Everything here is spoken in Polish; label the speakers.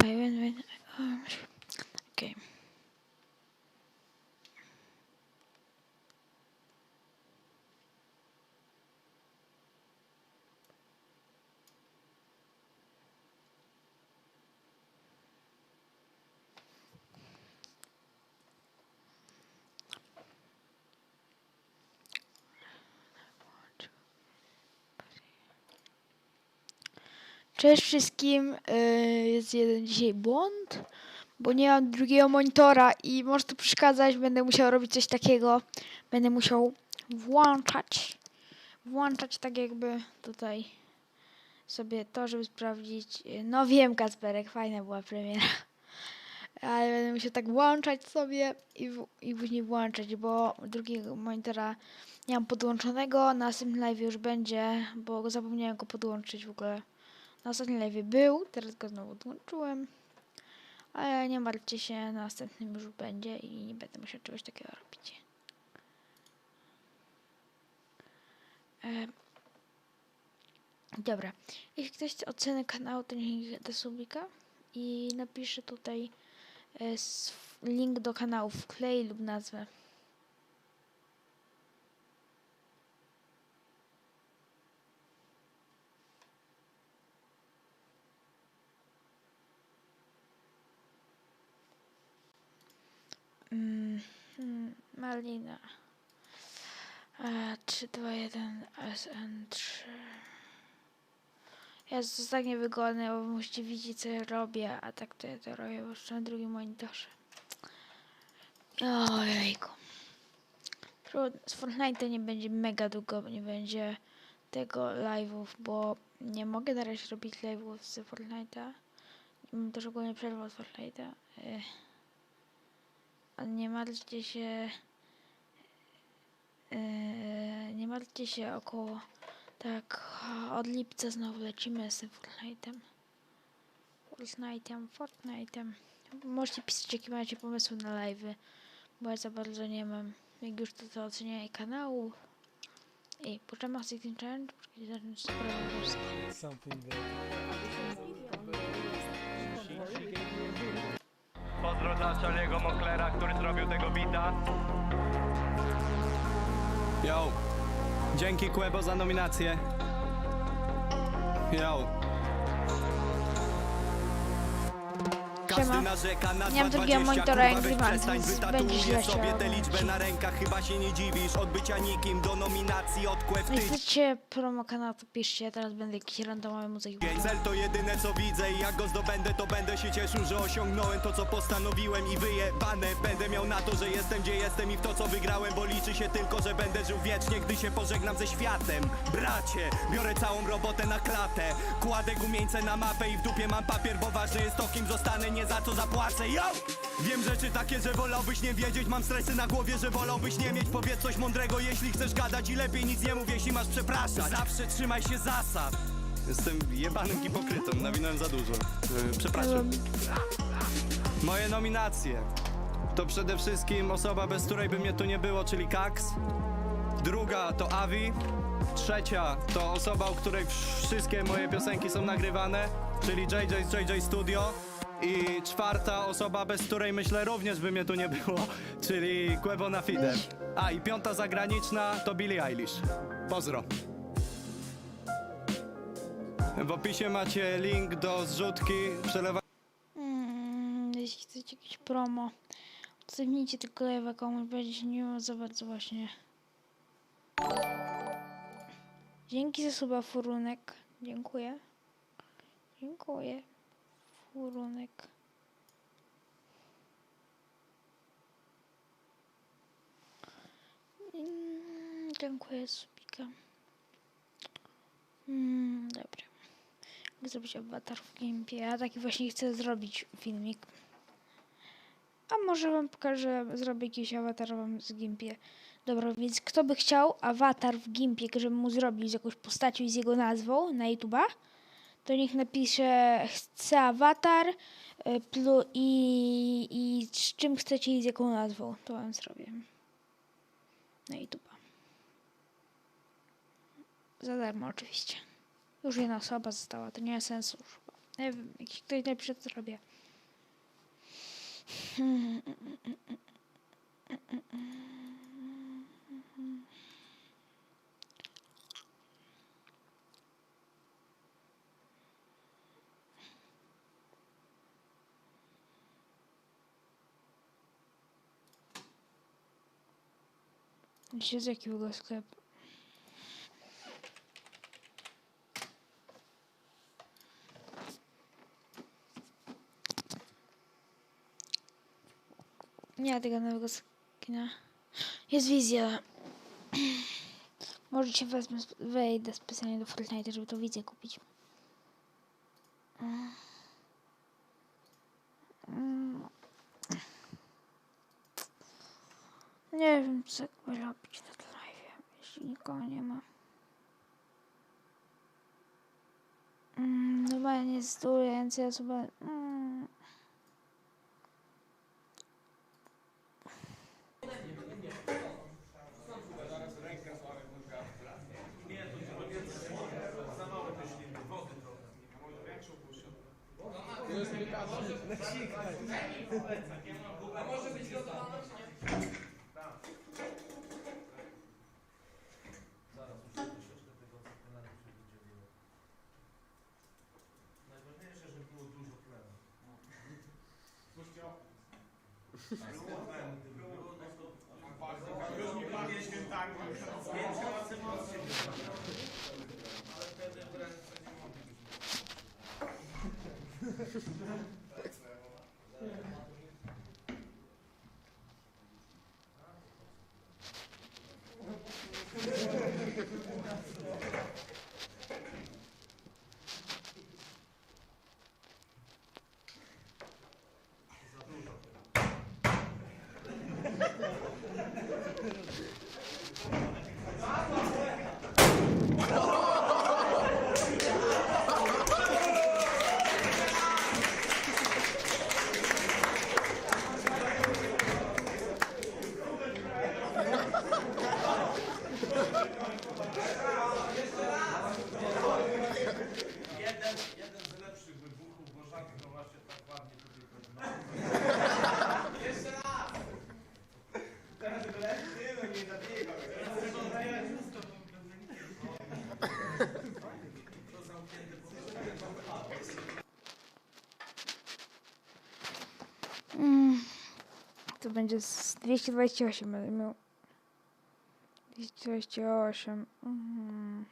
Speaker 1: I. Um, okay. Cześć wszystkim. Yy, Jest jeden dzisiaj błąd, bo nie mam drugiego monitora i może to przeszkadzać. Będę musiał robić coś takiego. Będę musiał włączać. Włączać tak jakby tutaj sobie to, żeby sprawdzić. Yy, No wiem, Kasperek, fajna była premiera. Ale będę musiał tak włączać sobie i, w, i później włączać, bo drugiego monitora nie mam podłączonego. Na następnym live już będzie, bo zapomniałem go podłączyć w ogóle. Na ostatnim live był, teraz go znowu odłączyłem. Ale nie martwcie się, na następnym już będzie i nie będę musiał czegoś takiego robić. E, dobra, jeśli ktoś chce ocenę kanału, to niech da subika i napisze tutaj e, link do kanału, wklej lub nazwę. Mm, Malina. E, 3, 2, 1, SN3. Jest tak niewygodne, bo musicie widzieć co ja robię, a tak to ja to robię po prostu na drugim monitorze. Ojejku. Trudno. Z Fortnite nie będzie mega długo, bo nie będzie tego live'ów, bo nie mogę na razie robić live'ów z Fortnite'a. Mam też ogólnie przerwę od Fortnite'a. Nie martwcie się. Yy, nie martwcie się około. Tak, od lipca znowu lecimy z Fortnite'em. Fortnite'em, Fortnite'em. Możecie pisać jakie macie pomysły na live'y, bo ja za bardzo nie mam. Jak już to, to ocenianie kanału. Ej, poczekam z tym challenge, poczekajcie, zacząć sprawę wersję.
Speaker 2: Something that
Speaker 3: Pozdro dla Charlie'ego Monklera, który zrobił tego bita.
Speaker 2: Yo, dzięki Quebo za nominację. Yo. Na
Speaker 1: Nie mam
Speaker 2: 2,20,
Speaker 1: drugiego monitora jak
Speaker 2: przestań,
Speaker 1: więc będzie źle się
Speaker 2: sobie tę
Speaker 1: oglądać.
Speaker 2: liczbę na rękach, chyba się nie dziwisz. Od bycia nikim do nominacji od Quew
Speaker 1: No chcecie promo kanał, to piszcie, ja teraz będę jakiś randomowy muzyk.
Speaker 2: Cel to jedyne co widzę i jak go zdobędę to będę się cieszył, że osiągnąłem to co postanowiłem i wyjebane Będę miał na to, że jestem gdzie jestem i w to co wygrałem Bo liczy się tylko, że będę żył wiecznie, gdy się pożegnam ze światem Bracie, biorę całą robotę na klatę Kładę gumieńce na mapę i w dupie mam papier Bo ważne jest to kim zostanę, nie za co zapłacę Yo! Wiem rzeczy takie, że wolałbyś nie wiedzieć Mam stresy na głowie, że wolałbyś nie mieć Powiedz coś mądrego, jeśli chcesz gadać I lepiej nic nie mów, jeśli masz przepraszać Zawsze trzymaj się zasad Jestem jebanym hipokrytą, nawinąłem za dużo. Yy, przepraszam. Moje nominacje to przede wszystkim osoba, bez której by mnie tu nie było, czyli Kax. Druga to Avi. Trzecia to osoba, u której wszystkie moje piosenki są nagrywane, czyli JJ z JJ Studio. I czwarta osoba, bez której myślę również by mnie tu nie było, czyli Quebo Fide. A i piąta zagraniczna to Billie Eilish. Pozdro. W opisie macie link do zrzutki przelewa.
Speaker 1: Mm, jeśli chcecie jakieś promo, udostępnijcie tylko live'a komuś, będzie się nie miło za bardzo właśnie. Dzięki za suba furunek. Dziękuję. Dziękuję. Furunek. Mm, dziękuję subika. Mm, dobra. Jak zrobić awatar w Gimpie? Ja taki właśnie chcę zrobić filmik. A może wam pokażę, zrobię jakiś awatar wam z Gimpie. Dobra, więc kto by chciał awatar w Gimpie, żeby mu zrobić z jakąś postacią i z jego nazwą na YouTube'a, to niech napisze chce awatar y, plu, i, i z czym chcecie i z jaką nazwą. To wam zrobię. Na YouTube'a. Za darmo oczywiście. Już jedna osoba została, to nie ma sensu. Nie wiem, jakiś ktoś napisze, co robię. Dzisiaj sklepu? Nie ma tego nowego skina. Jest wizja. Może się wezmę, sp- wejdę specjalnie do Fortnite, żeby to wizję kupić. Mm. Nie wiem, co robić na live, jeśli nikogo nie ma. Mm, Normalnie jest tu więcej osób. Mm.
Speaker 4: Najważniejsze, żeby było dużo tlenu. Ale wtedy w ręce nie mogli być. Jeden, jeden z lepszych wybuchów, bo rzadko ma się tak ładnie tutaj prezentuje. To zamknięte pomieszczenie.
Speaker 1: Mm. To będzie z 228 będę miał. 228. Mhm.